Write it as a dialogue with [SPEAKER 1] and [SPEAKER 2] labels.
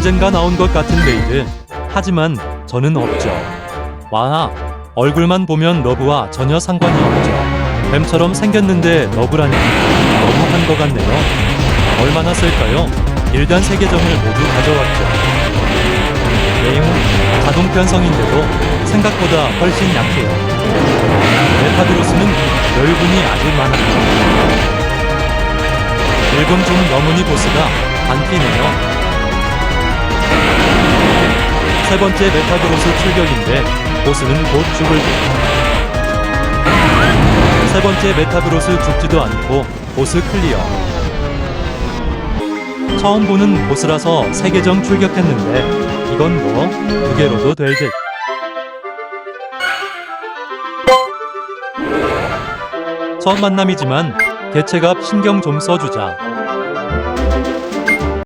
[SPEAKER 1] 언젠가 나온 것 같은 레이드. 하지만 저는 없죠. 와, 얼굴만 보면 러브와 전혀 상관이 없죠. 뱀처럼 생겼는데 러브라니 너무한 것 같네요. 얼마나 쓸까요? 일단 세계점을 모두 가져왔죠. 내용은 자동 편성인데도 생각보다 훨씬 약해요. 메타드로스는 열분이 아주 많아요. 일본 중 너무니 보스가 반피네요. 세 번째 메타드로스 출격인데 보스는 곧 죽을 듯. 세 번째 메타드로스 죽지도 않고 보스 클리어. 처음 보는 보스라서 세 계정 출격했는데 이건 뭐 두 개로도 될 듯. 첫 만남이지만 개체값 신경 좀 써주자.